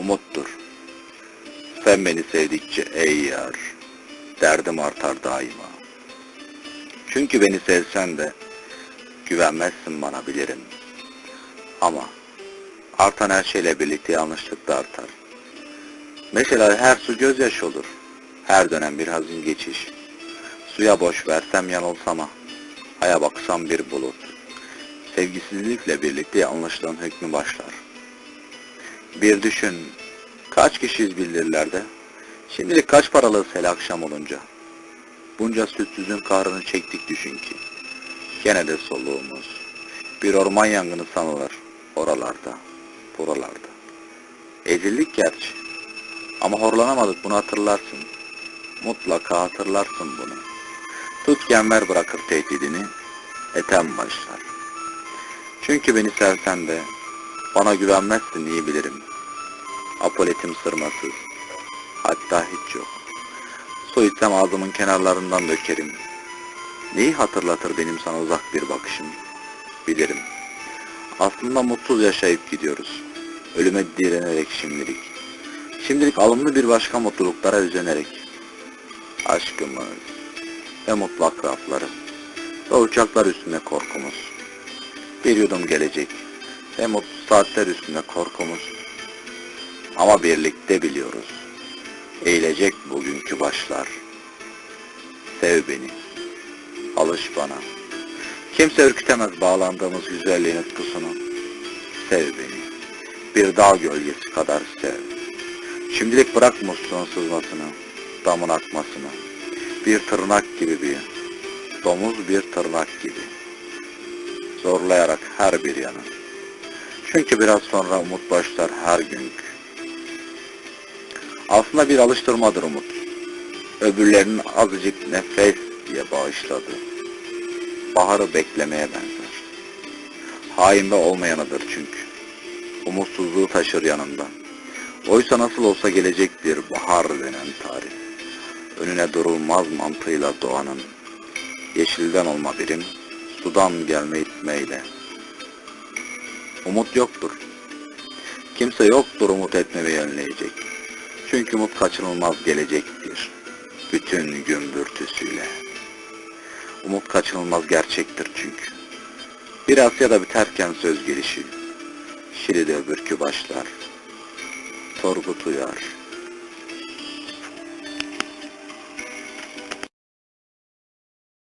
umuttur. Sen beni sevdikçe ey yar, derdim artar daima. Çünkü beni sevsen de güvenmezsin bana bilirim. Ama artan her şeyle birlikte yanlışlık da artar. Mesela her su gözyaşı olur. Her dönem bir hazin geçiş. Suya boş versem yanılsama. Aya baksam bir bulut. Sevgisizlikle birlikte yanlışlığın hükmü başlar. Bir düşün, kaç kişiyiz bildirilerde? Şimdilik kaç paralığız hele akşam olunca? Bunca sütsüzün kahrını çektik düşün ki. Gene de soluğumuz. Bir orman yangını sanılır. Oralarda, buralarda. Ezildik gerçi. Ama horlanamadık bunu hatırlarsın. Mutlaka hatırlarsın bunu. Tut gember bırakır tehdidini, etem başlar. Çünkü beni sevsen de, bana güvenmezsin iyi bilirim. Apoletim sırmasız, hatta hiç yok. Su içsem ağzımın kenarlarından dökerim. Neyi hatırlatır benim sana uzak bir bakışım? Bilirim. Aslında mutsuz yaşayıp gidiyoruz. Ölüme direnerek şimdilik. Şimdilik alımlı bir başka mutluluklara özenerek. Aşkımız ve mutlu akrafları ve uçaklar üstünde korkumuz. Bir yudum gelecek ve mutlu saatler üstünde korkumuz. Ama birlikte biliyoruz. Eğilecek bugünkü başlar. Sev beni. Alış bana. Kimse ürkütemez bağlandığımız güzelliğin tutkusunu. Sev beni. Bir dağ gölgesi kadar sev. Şimdilik bırak musluğun sızmasını, damın akmasını. Bir tırnak gibi bir, domuz bir tırnak gibi. Zorlayarak her bir yanı. Çünkü biraz sonra umut başlar her günkü. Aslında bir alıştırmadır umut. Öbürlerinin azıcık nefes diye bağışladı. Baharı beklemeye benzer. Hain ve olmayanıdır çünkü. Umutsuzluğu taşır yanında. Oysa nasıl olsa gelecektir bahar denen tarih. Önüne durulmaz mantığıyla doğanın. Yeşilden olma birim, sudan gelme itmeyle. Umut yoktur. Kimse yoktur umut etmemeyi önleyecek. Çünkü umut kaçınılmaz gelecektir. Bütün gümbürtüsüyle. Umut kaçınılmaz gerçektir çünkü. Bir Asya'da biterken söz gelişi. Şili'de öbürkü başlar. Torgut uyar.